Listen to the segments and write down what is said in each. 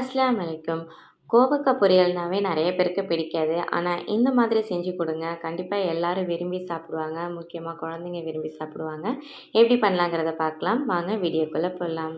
அஸ்லாம் வலைக்கம். கோவக்காய் பொரியல்னாவே நிறைய பேருக்கு பிடிக்காது. ஆனால் இந்த மாதிரி செஞ்சு கொடுங்க. கண்டிப்பாக எல்லாரும் விரும்பி சாப்பிடுவாங்க. முக்கியமாக குழந்தைங்க விரும்பி சாப்பிடுவாங்க. எப்படி பண்ணலாங்கிறத பார்க்கலாம். வாங்க வீடியோக்குள்ளே போடலாம்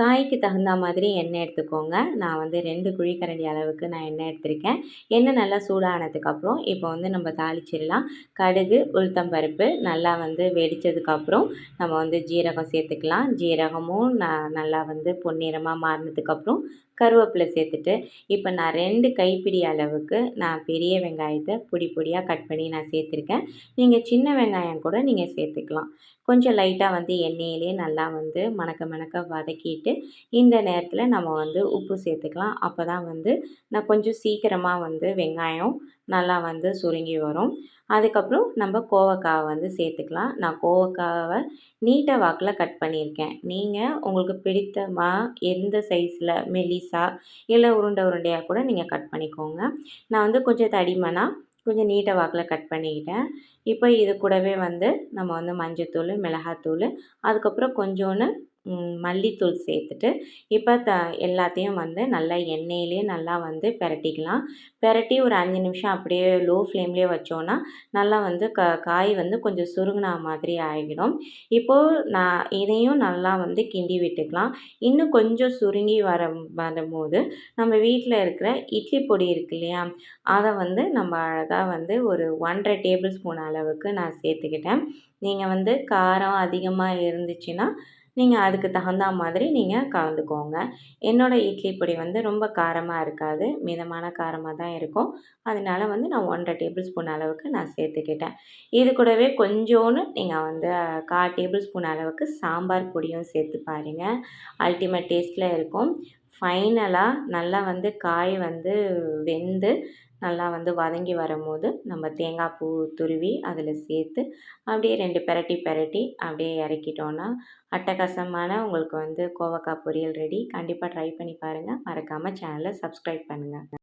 காய்க்கு தகுந்த மாதிரி எண்ணெய் எடுத்துக்கோங்க. நான் வந்து ரெண்டு குழிக்கரண்டி அளவுக்கு நான் எண்ணெய் எடுத்திருக்கேன். எண்ணெய் நல்லா சூடானதுக்கப்புறம் இப்போ வந்து நம்ம தாளிச்சிடலாம். கடுகு உளுத்தம்பருப்பு நல்லா வந்து வெடித்ததுக்கப்புறம் நம்ம வந்து ஜீரகம் சேர்த்துக்கலாம். ஜீரகமும் நான் நல்லா வந்து பொன்னிறமாக மாறினதுக்கப்புறம் கருவேப்பிலை சேர்த்துட்டு இப்போ நான் ரெண்டு கைப்பிடி அளவுக்கு நான் பெரிய வெங்காயத்தை பொடி பொடியாக கட் பண்ணி நான் சேர்த்துருக்கேன். நீங்கள் சின்ன வெங்காயம் கூட நீங்கள் சேர்த்துக்கலாம். கொஞ்சம் லைட்டாக வந்து எண்ணெயிலே நல்லா வந்து மணக்க மணக்க வதக்கிட்டு இந்த நேரத்தில் நம்ம வந்து உப்பு சேர்த்துக்கலாம். அப்போ தான் வந்து நான் கொஞ்சம் சீக்கிரமாக வந்து வெங்காயம் நல்லா வந்து சுருங்கி வரும். அதுக்கப்புறம் நம்ம கோவக்காவை வந்து சேர்த்துக்கலாம். நான் கோவக்காவை நீட்ட வாக்கில் கட் பண்ணியிருக்கேன். நீங்கள் உங்களுக்கு பிடித்தமாக எந்த சைஸில் மெல்லிசா இல்லை உருண்டை உருண்டையாக கூட நீங்கள் கட் பண்ணிக்கோங்க. நான் வந்து கொஞ்சம் தடிமனாக கொஞ்சம் நீட்டை வாக்கில் கட் பண்ணிக்கிட்டேன். இப்போ இது கூடவே வந்து நம்ம வந்து மஞ்சத்தூள் மிளகாத்தூள் அதுக்கப்புறம் கொஞ்சோன்னு மல்லித்தூள் சேர்த்துட்டு இப்போ த எல்லாத்தையும் வந்து நல்லா எண்ணெயிலே நல்லா வந்து பிரட்டிக்கலாம். பிரட்டி ஒரு அஞ்சு நிமிஷம் அப்படியே லோ ஃப்ளேம்லேயே வச்சோன்னா நல்லா வந்து க காய் வந்து கொஞ்சம் சுருங்கினா மாதிரி ஆகிடும். இப்போது நான் இதையும் நல்லா வந்து கிண்டி விட்டுக்கலாம். இன்னும் கொஞ்சம் சுருங்கி வர வரும்போது நம்ம வீட்டில் இருக்கிற இட்லி பொடி இருக்கு இல்லையா அதை வந்து நம்ம அழகாக வந்து ஒரு ஒன்றரை டேபிள் ஸ்பூன் அளவுக்கு நான் சேர்த்துக்கிட்டேன். நீங்கள் வந்து காரம் அதிகமாக இருந்துச்சுன்னா நீங்கள் அதுக்கு தகுந்த மாதிரி நீங்கள் கலந்துக்கோங்க. என்னோடய இட்லி பொடி வந்து ரொம்ப காரமாக இருக்காது. மிதமான காரமாக தான் இருக்கும். அதனால வந்து நான் ஒன்றரை டேபிள் ஸ்பூன் அளவுக்கு நான் சேர்த்துக்கிட்டேன். இது கூடவே கொஞ்சோன்னு நீங்கள் வந்து கால் டேபிள் ஸ்பூன் அளவுக்கு சாம்பார் பொடியும் சேர்த்து பாருங்கள் அல்டிமேட் டேஸ்ட்டில் இருக்கும். ஃபைனலாக நல்லா வந்து காய் வந்து வெந்து நல்லா வந்து வதங்கி வரும்போது நம்ம தேங்காய் பூ துருவி அதில் சேர்த்து அப்படியே ரெண்டு பெரட்டி பெரட்டி அப்படியே இறக்கிட்டோன்னா அட்டகாசமான உங்களுக்கு வந்து கோவக்காய் பொரியல் ரெடி கண்டிப்பாக ட்ரை பண்ணி பாருங்கள் மறக்காமல் சேனலை சப்ஸ்கிரைப் பண்ணுங்கள்